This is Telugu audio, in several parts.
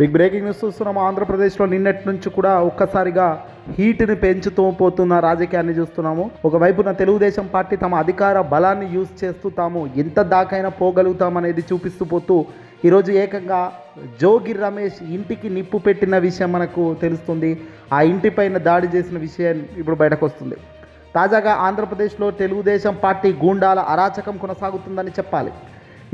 బిగ్ బ్రేకింగ్ న్యూస్ చూస్తున్నాం. ఆంధ్రప్రదేశ్లో నిన్నటి నుంచి కూడా ఒక్కసారిగా హీట్ని పెంచుతూ పోతున్న రాజకీయాన్ని చూస్తున్నాము. ఒకవైపున తెలుగుదేశం పార్టీ తమ అధికార బలాన్ని యూజ్ చేస్తూ తాము ఎంత దాకైనా పోగలుగుతామనేది చూపిస్తూ పోతూ ఈరోజు ఏకంగా జోగి రమేష్ ఇంటికి నిప్పు పెట్టిన విషయం మనకు తెలుస్తుంది. ఆ ఇంటిపైన దాడి చేసిన విషయం ఇప్పుడు బయటకు వస్తుంది తాజాగా ఆంధ్రప్రదేశ్లో తెలుగుదేశం పార్టీ గూండాల అరాచకం కొనసాగుతుందని చెప్పాలి.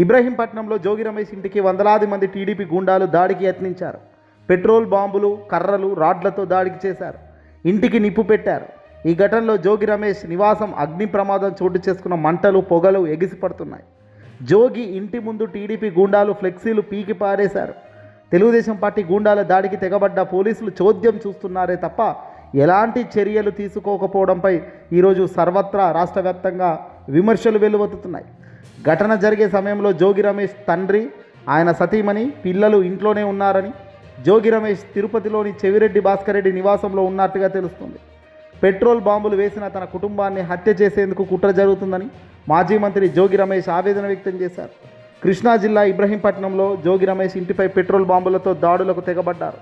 ఇబ్రహీంపట్నంలో జోగి రమేష్ ఇంటికి వందలాది మంది టీడీపీ గూండాలు దాడికి యత్నించారు. పెట్రోల్ బాంబులు కర్రలు రాడ్లతో దాడికి చేశారు. ఇంటికి నిప్పు పెట్టారు. ఈ ఘటనలో జోగి రమేష్ నివాసం అగ్ని ప్రమాదం చోటు చేసుకున్న మంటలు పొగలు ఎగిసిపడుతున్నాయి జోగి ఇంటి ముందు టీడీపీ గూండాలు ఫ్లెక్సీలు పీకి పారేశారు. తెలుగుదేశం పార్టీ గూండాల దాడికి తెగబడ్డ పోలీసులు చోద్యం చూస్తున్నారే తప్ప ఎలాంటి చర్యలు తీసుకోకపోవడంపై ఈరోజు సర్వత్రా రాష్ట్ర వ్యాప్తంగా విమర్శలు వెలువెత్తుతున్నాయి ఘటన జరిగే సమయంలో జోగి రమేష్ తండ్రి ఆయన సతీమణి పిల్లలు ఇంట్లోనే ఉన్నారని జోగి రమేష్ తిరుపతిలోని చెవిరెడ్డి భాస్కర్ రెడ్డి నివాసంలో ఉన్నట్టుగా తెలుస్తుంది. పెట్రోల్ బాంబులు వేసిన తన కుటుంబాన్ని హత్య చేసేందుకు కుట్ర జరుగుతుందని మాజీ మంత్రి జోగి రమేష్ ఆవేదన వ్యక్తం చేశారు. కృష్ణా జిల్లా ఇబ్రహీంపట్నంలో జోగి రమేష్ ఇంటిపై పెట్రోల్ బాంబులతో దాడులకు తెగబడ్డారు.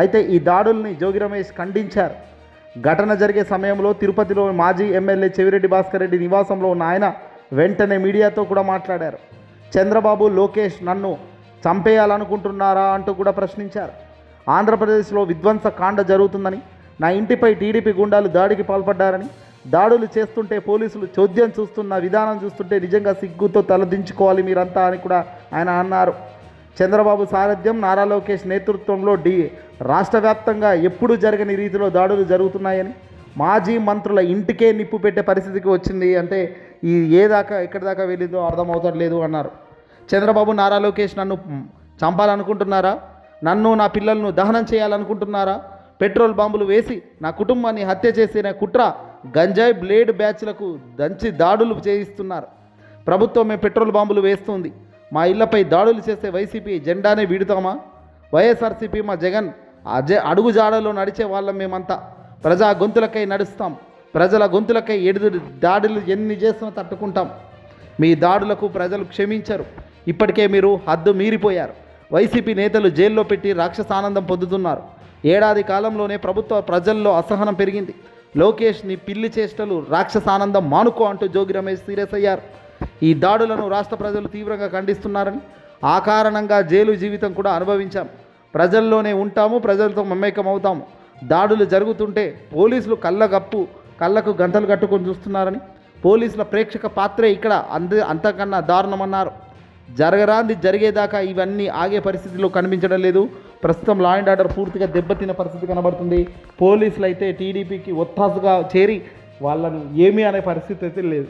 అయితే ఈ దాడుల్ని జోగి రమేష్ ఖండించారు. ఘటన జరిగే సమయంలో తిరుపతిలో మాజీ ఎమ్మెల్యే చెవిరెడ్డి భాస్కర్ రెడ్డి నివాసంలో ఉన్న ఆయన వెంటనే మీడియాతో కూడా మాట్లాడారు. చంద్రబాబు లోకేష్ నన్ను చంపేయాలనుకుంటున్నారా అంటూ కూడా ప్రశ్నించారు. ఆంధ్రప్రదేశ్లో విధ్వంస కాండ జరుగుతుందని నా ఇంటిపై టీడీపీ గుండాలు దాడికి పాల్పడ్డారని దాడులు చేస్తుంటే పోలీసులు చోద్యం చూస్తున్న విధానం చూస్తుంటే నిజంగా సిగ్గుతో తలదించుకోవాలి మీరంతా అని కూడా ఆయన అన్నారు. చంద్రబాబు సారథ్యం నారా లోకేష్ నేతృత్వంలో డి రాష్ట్ర వ్యాప్తంగా ఎప్పుడూ జరగని రీతిలో దాడులు జరుగుతున్నాయని మాజీ మంత్రుల ఇంటికే నిప్పు పెట్టే పరిస్థితికి వచ్చింది అంటే ఈ ఏ దాకా ఎక్కడి దాకా వెళ్ళిందో అర్థమవుతలేదు అన్నారు. చంద్రబాబు నారా లోకేష్ నన్ను చంపాలనుకుంటున్నారా? నన్ను నా పిల్లలను దహనం చేయాలనుకుంటున్నారా? పెట్రోల్ బాంబులు వేసి నా కుటుంబాన్ని హత్య చేసిన కుట్ర గంజాయి బ్లేడ్ బ్యాచ్లకు దంచి దాడులు చేయిస్తున్నారు. ప్రభుత్వమే పెట్రోల్ బాంబులు వేస్తుంది. మా ఇళ్ళపై దాడులు చేసే వైసీపీ జెండానే వీడుతామా? వైఎస్ఆర్సీపీ మా జగన్ అజ అడుగు జాడలో నడిచే వాళ్ళం మేమంతా. ప్రజా గొంతులకై నడుస్తాం. ప్రజల గొంతులకై ఎడుదు దాడులు ఎన్ని చేసినా తట్టుకుంటాం. మీ దాడులకు ప్రజలు క్షమించరు. ఇప్పటికే మీరు హద్దు మీరిపోయారు. వైసీపీ నేతలు జైల్లో పెట్టి రాక్షసానందం పొందుతున్నారు. ఏడాది కాలంలోనే ప్రభుత్వ ప్రజల్లో అసహనం పెరిగింది. లోకేష్ని పిల్లి చేష్టలు రాక్షసానందం మానుకో అంటూ జోగి రమేష్ సీరియస్ అయ్యారు. ఈ దాడులను రాష్ట్ర ప్రజలు తీవ్రంగా ఖండిస్తున్నారని ఆ కారణంగా జైలు జీవితం కూడా అనుభవించాం. ప్రజల్లోనే ఉంటాము ప్రజలతో మమేకం అవుతాము దాడులు జరుగుతుంటే పోలీసులు కళ్ళగప్పు కళ్ళకు గంటలు కట్టుకొని చూస్తున్నారని పోలీసుల ప్రేక్షక పాత్రే ఇక్కడ అంద అంతకన్నా దారుణమన్నారు. జరగరాంది జరిగేదాకా ఇవన్నీ ఆగే పరిస్థితిలో కనిపించడం లేదు. ప్రస్తుతం లా అండ్ ఆర్డర్ పూర్తిగా దెబ్బతిన్న పరిస్థితి కనబడుతుంది. పోలీసులు అయితే టీడీపీకి ఒత్తాసుగా చేరి వాళ్ళను ఏమీ అనే పరిస్థితి అయితే లేదు.